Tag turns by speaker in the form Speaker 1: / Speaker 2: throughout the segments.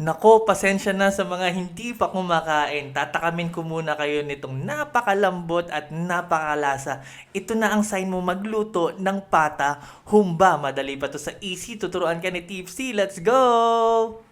Speaker 1: Nako, pasensya na sa mga hindi pa kumakain. Tatakamin ko muna kayo nitong napakalambot at napakalasa. Ito na ang sign mo magluto ng pata. Humba, madali pa to sa easy. Tuturuan ka ni Tipsy. Let's go!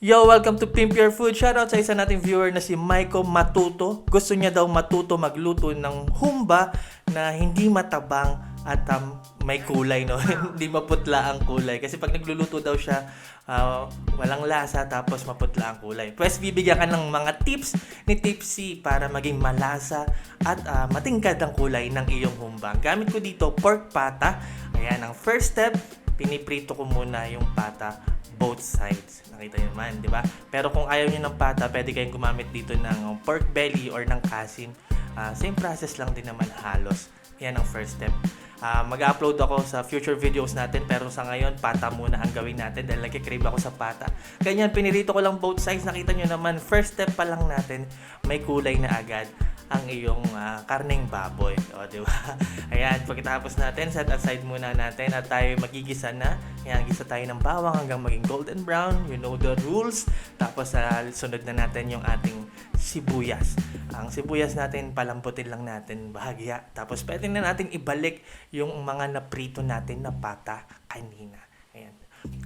Speaker 1: Yo, welcome to Pimp Your Food. Shoutout sa isa nating viewer na si Maiko Matuto. Gusto niya daw matuto magluto ng humba na hindi matabang at um, may kulay, no? hindi maputla ang kulay. Kasi pag nagluluto daw siya, ah, walang lasa tapos maputla ang kulay. Pues bibigyan ka ng mga tips ni Tipsy para maging malasa at ah, matingkad ang kulay ng iyong humba. Ang Gamit ko dito pork pata. Ayan, ang first step, piniprito ko muna yung pata both sides. Nakita nyo naman, di ba? Pero kung ayaw nyo ng pata, pwede kayong gumamit dito ng pork belly or ng kasim. Ah, same process lang din naman halos. Yan ang first step. Ah, mag-upload ako sa future videos natin pero sa ngayon, pata muna ang gawin natin dahil nagkikrave ako sa pata. Ganyan, pinirito ko lang both sides. Nakita nyo naman, first step pa lang natin, may kulay na agad ang iyong ah, karneng baboy. O, di ba? Ayan, pagkatapos natin, set aside muna natin at tayo magigisa na. Ayan, gisa tayo ng bawang hanggang maging golden brown. You know the rules. Tapos, ah, sunod na natin yung ating sibuyas. Ang sibuyas natin, palamputin lang natin bahagya. Tapos, pwede na natin ibalik yung mga naprito natin na pata kanina. Ayan.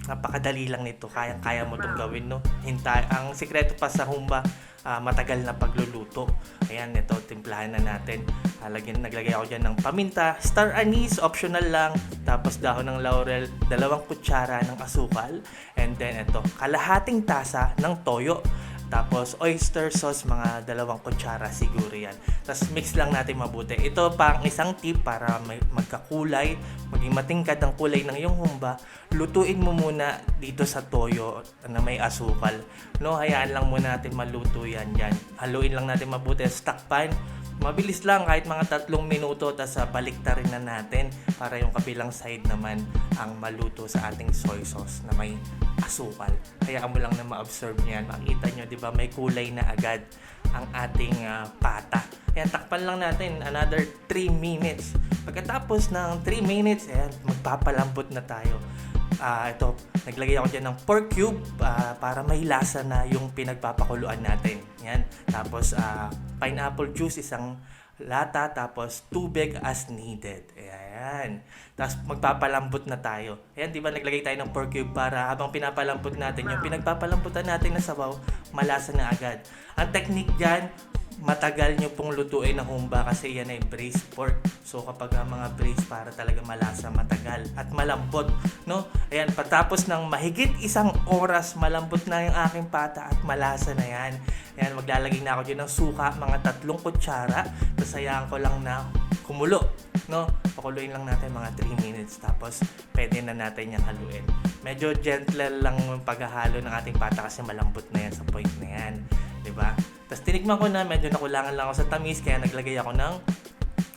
Speaker 1: Napakadali lang nito. Kayang-kaya mo itong gawin, no? Hintay. Ang sikreto pa sa humba, ah, matagal na pagluluto. Ayan, ito, timplahan na natin. Ah, lagyan, naglagay ako dyan ng paminta. Star anise, optional lang. Tapos dahon ng laurel, dalawang kutsara ng asukal. And then, ito, kalahating tasa ng toyo. Tapos oyster sauce, mga dalawang kutsara siguro yan. Tapos mix lang natin mabuti. Ito pa ang isang tip para may, magkakulay, maging matingkad ang kulay ng iyong humba. Lutuin mo muna dito sa toyo na may asukal. No, hayaan lang muna natin maluto yan dyan. Haluin lang natin mabuti. Stock pan. Mabilis lang kahit mga tatlong minuto tapos uh, baliktarin na natin para yung kabilang side naman ang maluto sa ating soy sauce na may asukal. Hayaan mo lang na ma-absorb niyan. Makita nyo, di ba, may kulay na agad ang ating ah, pata. Ayan, takpan lang natin another 3 minutes. Pagkatapos ng 3 minutes, ayan, magpapalambot na tayo. Ah, ito, naglagay ako dyan ng pork cube ah, para may lasa na yung pinagpapakuluan natin. Yan. Tapos, ah, pineapple juice, isang lata, tapos tubig as needed. Ayan. Tapos magpapalambot na tayo. Ayan, di ba naglagay tayo ng pork cube para habang pinapalambot natin, yung pinagpapalambutan natin na sabaw, malasa na agad. Ang technique dyan, matagal nyo pong lutuin ng humba kasi yan ay braised pork. So kapag ang mga braised para talaga malasa, matagal at malambot, no? Ayan, patapos ng mahigit isang oras, malambot na yung aking pata at malasa na yan. Ayan, maglalagay na ako dyan ng suka, mga tatlong kutsara. Tapos hayaan ko lang na kumulo, no? Pakuluin lang natin mga 3 minutes tapos pwede na natin yung haluin. Medyo gentle lang yung paghahalo ng ating pata kasi malambot na yan sa point na yan. 'Di ba? Tapos tinikman ko na medyo nakulangan lang ako sa tamis kaya naglagay ako ng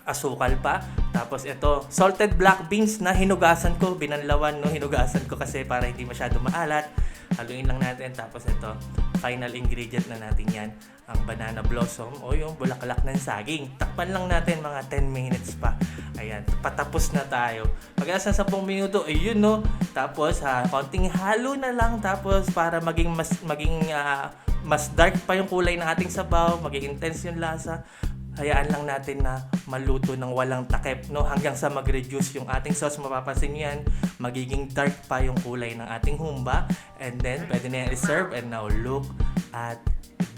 Speaker 1: asukal pa. Tapos ito, salted black beans na hinugasan ko, binanlawan no, hinugasan ko kasi para hindi masyado maalat. Haluin lang natin tapos ito, final ingredient na natin 'yan, ang banana blossom o yung bulaklak ng saging. Takpan lang natin mga 10 minutes pa. Ayan, patapos na tayo. Pag nasa 10 minuto, ayun no. Tapos ha, konting halo na lang tapos para maging mas maging ah, mas dark pa yung kulay ng ating sabaw, maging intense yung lasa. Hayaan lang natin na maluto ng walang takip, no? Hanggang sa mag-reduce yung ating sauce, mapapansin nyo yan, magiging dark pa yung kulay ng ating humba. And then, pwede na yan i-serve. And now, look at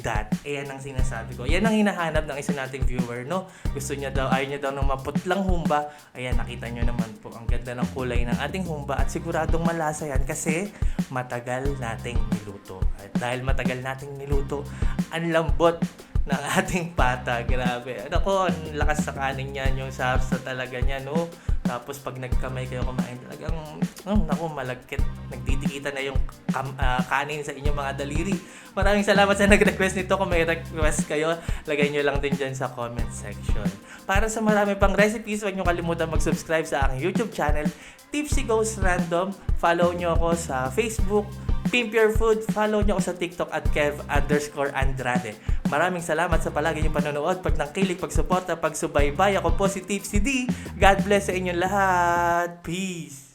Speaker 1: that. Ayan ang sinasabi ko. Yan ang hinahanap ng isa nating viewer, no? Gusto niya daw, ayaw niya daw ng maputlang humba. Ayan, nakita nyo naman po. Ang ganda ng kulay ng ating humba at siguradong malasa yan kasi matagal nating niluto. At dahil matagal nating niluto, ang lambot ng ating pata. Grabe. Ako, ang lakas sa kanin yan, yung sarsa talaga niya, no? Tapos pag nagkamay kayo kumain, talagang, oh, naku, malagkit. Nagdidikitan na yung kam- ah, kanin sa inyong mga daliri. Maraming salamat sa nag-request nito. Kung may request kayo, lagay nyo lang din dyan sa comment section. Para sa marami pang recipes, huwag nyo kalimutan mag-subscribe sa aking YouTube channel, Tipsy Goes Random. Follow nyo ako sa Facebook, Pimp Your Food. Follow nyo ako sa TikTok at Kev underscore Andrade. Maraming salamat sa palagi niyong panonood, pag nangkilig, pagsuporta, pagsubaybay. Ako po si Tipsy D. God bless sa inyong lahat. Peace!